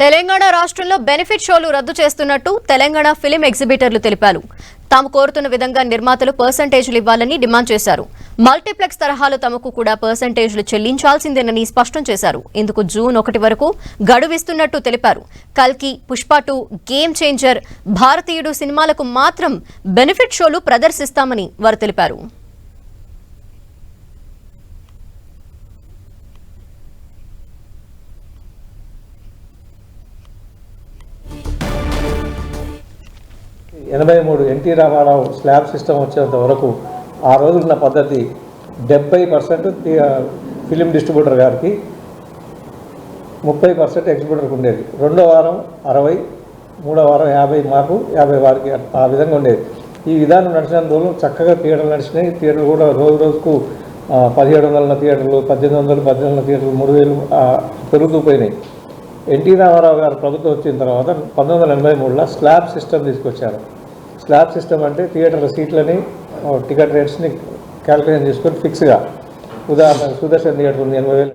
తెలంగాణ రాష్ట్రంలో బెనిఫిట్ షోలు రద్దు చేస్తున్నట్టు తెలంగాణ ఫిలిం ఎగ్జిబిటర్లు తెలిపారు. తాము కోరుతున్న విధంగా నిర్మాతలు పర్సంటేజ్లు ఇవ్వాలని డిమాండ్ చేశారు. మల్టీప్లెక్స్ తరహాలో తమకు కూడా పర్సంటేజ్లు చెల్లించాల్సిందేనని స్పష్టం చేశారు. ఇందుకు జూన్ ఒకటి వరకు గడువిస్తున్నట్టు తెలిపారు. కల్కి పుష్ప టూ గేమ్ చేంజర్ భారతీయుడు సినిమాలకు మాత్రం బెనిఫిట్ షోలు ప్రదర్శిస్తామని వారు తెలిపారు. ఎనభై మూడు ఎన్టీ రామారావు స్లాబ్ సిస్టమ్ వచ్చేంత వరకు ఆ రోజున్న పద్ధతి డెబ్బై పర్సెంట్ ఫిలిం డిస్ట్రిబ్యూటర్ గారికి ముప్పై పర్సెంట్ ఎగ్జిబ్యూటర్కి ఉండేది. రెండో వారం అరవై మూడో వారం యాభై మాకు యాభై వారికి ఆ విధంగా ఉండేది. ఈ విధానం నడిచినంత రోజులు చక్కగా థియేటర్లు నడిచినాయి. థియేటర్లు కూడా రోజు రోజుకు పదిహేడు వందల థియేటర్లు పద్దెనిమిది వందలు పద్దెనిమిది వందల థియేటర్లు మూడు వేలు పెరుగుతూ పోయినాయి. ఎన్టీ రామారావు గారు ప్రభుత్వం వచ్చిన తర్వాత పంతొమ్మిది వందల ఎనభై మూడులో స్లాబ్ సిస్టమ్ తీసుకొచ్చారు. స్లాబ్ సిస్టమ్ అంటే థియేటర్ సీట్లని టికెట్ రేట్స్ని క్యాల్కులేషన్ చేసుకొని ఫిక్స్గా ఉదాహరణకు సుదర్శన్ థియేటర్ ఉంది ఎనభై వేలు